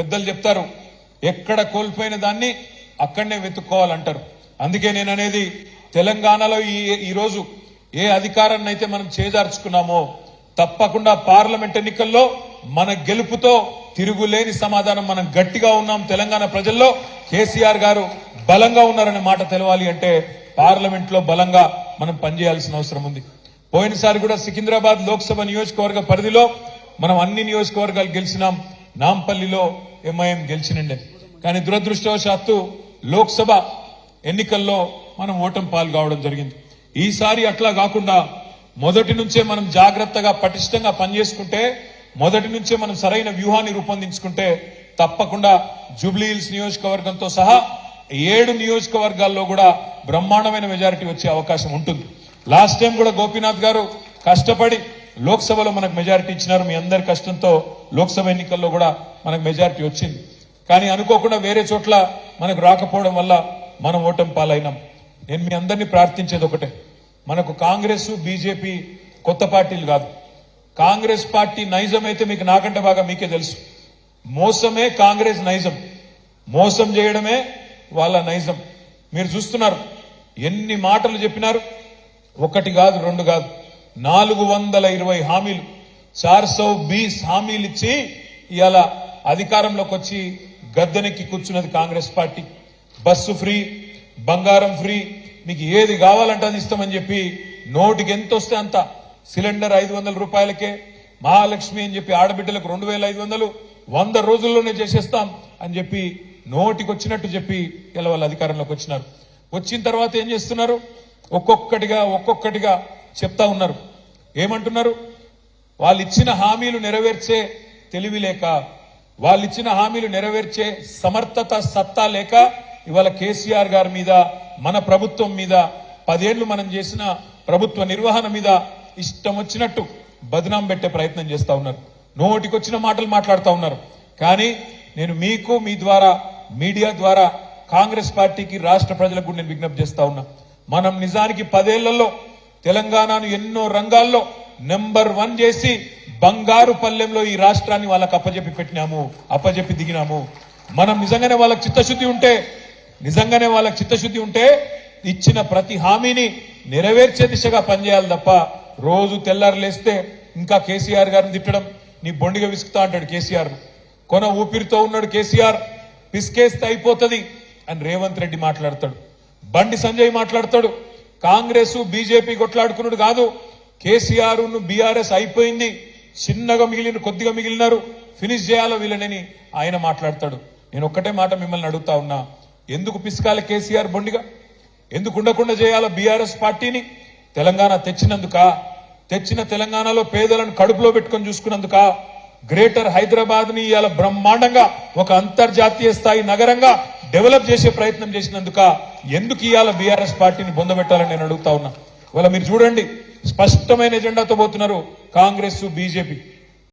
పెద్దలు చెప్తారు ఎక్కడ కోల్పోయిన దాన్ని అక్కడనే వెతుక్కోవాలంటారు. అందుకే నేను అనేది తెలంగాణలో ఈ ఈరోజు ఏ అధికారాన్ని అయితే మనం చేజార్చుకున్నామో తప్పకుండా పార్లమెంట్ ఎన్నికల్లో మన గెలుపుతో తిరుగులేని సమాధానం మనం గట్టిగా ఉన్నాం తెలంగాణ ప్రజల్లో. కేసీఆర్ గారు బలంగా ఉన్నారనే మాట తెలవాలి అంటే పార్లమెంట్లో బలంగా మనం పనిచేయాల్సిన అవసరం ఉంది. పోయినసారి కూడా సికింద్రాబాద్ లోక్సభ నియోజకవర్గ పరిధిలో మనం అన్ని నియోజకవర్గాలు గెలిచినాం. నాంపల్లిలో ఎంఐఎం గెలిచినండే కానీ దురదృష్టవశాత్తు లోక్సభ ఎన్నికల్లో మనం ఓటం పాలు కావడం జరిగింది. ఈసారి అట్లా కాకుండా మొదటి నుంచే మనం జాగ్రత్తగా పటిష్టంగా పనిచేసుకుంటే మొదటి నుంచే మనం సరైన వ్యూహాన్ని రూపొందించుకుంటే తప్పకుండా జూబ్లీహిల్స్ నియోజకవర్గంతో సహా ఏడు నియోజకవర్గాల్లో కూడా బ్రహ్మాండమైన మెజారిటీ వచ్చే అవకాశం ఉంటుంది. లాస్ట్ టైం కూడా గోపీనాథ్ గారు కష్టపడి లోక్సభలో మనకు మెజారిటీ ఇచ్చినారు మీ అందరి కష్టంతో లోక్సభ ఎన్నికల్లో కూడా మనకు మెజారిటీ వచ్చింది. కానీ అనుకోకుండా వేరే చోట్ల మనకు రాకపోవడం వల్ల మనం ఓటం పాలైనాం. నేను మీ అందరినీ ప్రార్థించేది ఒకటే. మనకు కాంగ్రెస్ బీజేపీ కొత్త పార్టీలు కాదు. కాంగ్రెస్ పార్టీ నైజం అయితే మీకు నాకంటే బాగా మీకే తెలుసు. మోసమే కాంగ్రెస్ నైజం. మోసం చేయడమే వాళ్ళ నైజం. మీరు చూస్తున్నారు ఎన్ని మాటలు చెప్పినారు? ఒకటి కాదు రెండు కాదు. నాలుగు వందల ఇరవై హామీలు. చార్సౌ బీస్ హామీలు ఇచ్చి ఇవాళ అధికారంలోకి వచ్చి గద్దెనెక్కి కూర్చున్నది కాంగ్రెస్ పార్టీ. బస్సు ఫ్రీ బంగారం ఫ్రీ మీకు ఏది కావాలంటే అది ఇస్తామని చెప్పి నోటికి ఎంత వస్తే అంత. సిలిండర్ ఐదు వందల రూపాయలకే మహాలక్ష్మి అని చెప్పి ఆడబిడ్డలకు రెండు వేల ఐదు వందలు వంద రోజుల్లోనే చేసేస్తాం అని చెప్పి నోటికి వచ్చినట్టు చెప్పి ఇలా వాళ్ళు అధికారంలోకి వచ్చినారు. వచ్చిన తర్వాత ఏం చేస్తున్నారు? ఒక్కొక్కటిగా ఒక్కొక్కటిగా చెప్తా ఉన్నారు. ఏమంటున్నారు? వాళ్ళు ఇచ్చిన హామీలు నెరవేర్చే తెలివి లేక వాళ్ళు ఇచ్చిన హామీలు నెరవేర్చే సమర్థత సత్తా లేక ఇవాళ కేసీఆర్ గారి మీద మన ప్రభుత్వం మీద పదేళ్ళు మనం చేసిన ప్రభుత్వ నిర్వహణ మీద ఇష్టం వచ్చినట్టు బదనాం పెట్టే ప్రయత్నం చేస్తా ఉన్నారు. నోటికొచ్చిన మాటలు మాట్లాడుతూ ఉన్నారు. కానీ నేను మీకు మీ ద్వారా మీడియా ద్వారా కాంగ్రెస్ పార్టీకి రాష్ట్ర ప్రజలకు నేను విజ్ఞప్తి చేస్తా ఉన్నా. మనం నిజానికి పదేళ్ళలో తెలంగాణను ఎన్నో రంగాల్లో నెంబర్ వన్ చేసి బంగారు పల్లెంలో ఈ రాష్ట్రాన్ని వాళ్ళకి అప్పజెప్పి పెట్టినాము అప్పజెప్పి దిగినాము. మనం నిజంగానే వాళ్ళకి చిత్తశుద్ధి ఉంటే నిజంగానే వాళ్ళకి చిత్తశుద్ధి ఉంటే ఇచ్చిన ప్రతి హామీని నెరవేర్చే దిశగా పనిచేయాలి తప్ప రోజు తెల్లారు లేస్తే ఇంకా కేసీఆర్ గారిని తిట్టడం నీ బొండిగా విసుకుతా అంటాడు కేసీఆర్. కొన ఊపిరితో ఉన్నాడు కేసీఆర్. పిసికేస్తే అయిపోతుంది అని రేవంత్ రెడ్డి మాట్లాడతాడు. బండి సంజయ్ మాట్లాడతాడు. కాంగ్రెస్ బీజేపీ కొట్లాడుకున్నాడు కాదు. కేసీఆర్ బీఆర్ఎస్ అయిపోయింది. చిన్నగా మిగిలిన కొద్దిగా మిగిలినారు. ఫినిష్ చేయాలో వీళ్ళనని ఆయన మాట్లాడతాడు. నేను ఒక్కటే మాట మిమ్మల్ని అడుగుతా ఉన్నా. ఎందుకు పిసకాలి కేసీఆర్ బొండిగా? ఎందుకు ఉండకుండా చేయాలో బీఆర్ఎస్ పార్టీని? తెలంగాణ తెచ్చినందుక తెచ్చిన తెలంగాణలో పేదలను కడుపులో పెట్టుకొని చూసుకున్నందుక గ్రేటర్ హైదరాబాద్ని ఇవాళ బ్రహ్మాండంగా ఒక అంతర్జాతీయ స్థాయి నగరంగా డెవలప్ చేసే ప్రయత్నం చేసినందుక ఎందుకు ఇవాళ బీఆర్ఎస్ పార్టీని బొందబెట్టాలని నేను అడుగుతా ఉన్నా? ఇవాళ మీరు చూడండి స్పష్టమైన ఎజెండాతో పోతున్నారు కాంగ్రెస్ బీజేపీ.